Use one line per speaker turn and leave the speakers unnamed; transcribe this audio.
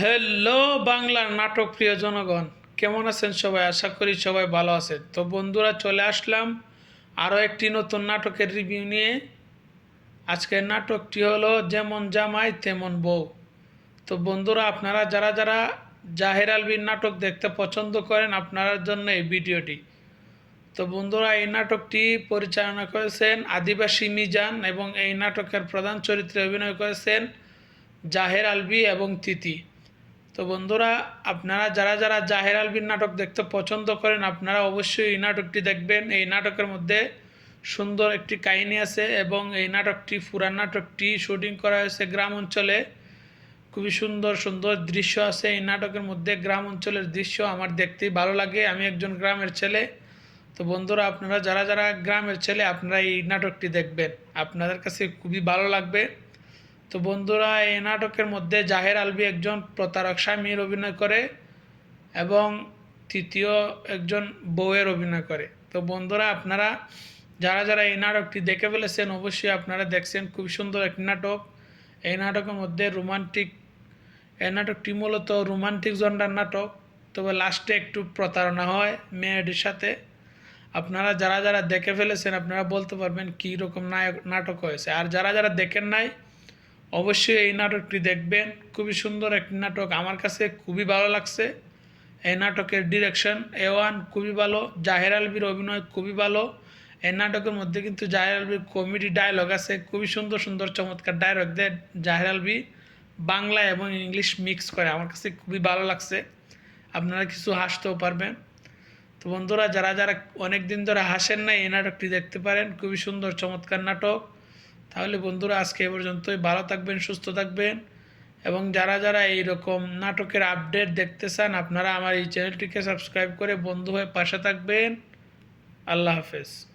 Hello বাংলার নাটক প্রিয় জনগণ, কেমন আছেন সবাই? আশা করি সবাই ভালো আছেন। তো বন্ধুরা, চলে আসলাম আরও একটি নতুন নাটকের রিভিউ নিয়ে। আজকের নাটকটি হলো যেমন জামাই, তেমন বউ। তো বন্ধুরা, আপনারা যারা যারা জাহের আলবির নাটক দেখতে পছন্দ করেন আপনার জন্য এই ভিডিওটি। তো বন্ধুরা, এই নাটকটি পরিচালনা করেছেন আদিবাসী মিজান এবং এই নাটকের প্রধান চরিত্রে অভিনয় করেছেন জাহের আলবি এবং তিতি। তো বন্ধুরা, আপনারা যারা যারা জাহের আলবির নাটক দেখতে পছন্দ করেন, আপনারা অবশ্যই এই নাটকটি দেখবেন। এই নাটকের মধ্যে সুন্দর একটি কাহিনী আছে এবং এই নাটকটি পুরান নাটকটি শুটিং করা হয়েছে গ্রাম অঞ্চলে। খুবই সুন্দর সুন্দর দৃশ্য আছে। এই নাটকের মধ্যে গ্রাম অঞ্চলের দৃশ্য আমার দেখতেই ভালো লাগে। আমি একজন গ্রামের ছেলে। তো বন্ধুরা, আপনারা যারা যারা গ্রামের ছেলে, আপনারা এই নাটকটি দেখবেন। আপনাদের কাছে খুবই ভালো লাগবে। তো বন্ধুরা, এই নাটকের মধ্যে জাহের আলবি একজন প্রতারক স্বামীর অভিনয় করে এবং তৃতীয় একজন বউয়ের অভিনয় করে। তো বন্ধুরা, আপনারা যারা যারা এই নাটকটি দেখে ফেলেছেন, অবশ্যই আপনারা দেখছেন। খুব সুন্দর একটি নাটক। এই নাটকের মধ্যে রোমান্টিক, এই নাটকটি মূলত রোমান্টিক জন্ডার নাটক। তবে লাস্টে একটু প্রতারণা হয় মেয়েটির সাথে। আপনারা যারা যারা দেখে ফেলেছেন, আপনারা বলতে পারবেন কী রকম নায়ক, নাটক হয়েছে। আর যারা যারা দেখেন নাই অবশ্যই এই নাটকটি দেখবেন। খুবই সুন্দর একটি নাটক। আমার কাছে খুবই ভালো লাগছে। এই নাটকের ডিরেকশন এ ওয়ান খুবই ভালো। জাহের আলবির অভিনয় খুবই ভালো। এই নাটকের মধ্যে কিন্তু জাহের আলবির কমেডি ডায়লগ আছে। খুবই সুন্দর সুন্দর, চমৎকার ডায়লগ দেয় জাহের আলবি বাংলা এবং ইংলিশ মিক্স করে। আমার কাছে খুবই ভালো লাগছে। আপনারা কিছু হাসতেও পারবেন। তো বন্ধুরা, যারা যারা অনেক দিন ধরে হাসেন না এই নাটকটি দেখতে পারেন। খুবই সুন্দর, চমৎকার নাটক। তাহলে বন্ধুরা আজকে এ পর্যন্তই। ভালো থাকবেন, সুস্থ থাকবেন। এবং যারা যারা এই রকম নাটকের আপডেট দেখতে চান, আপনারা আমার এই চ্যানেলটিকে সাবস্ক্রাইব করে বন্ধু হয়ে পাশে থাকবেন। আল্লাহ হাফেজ।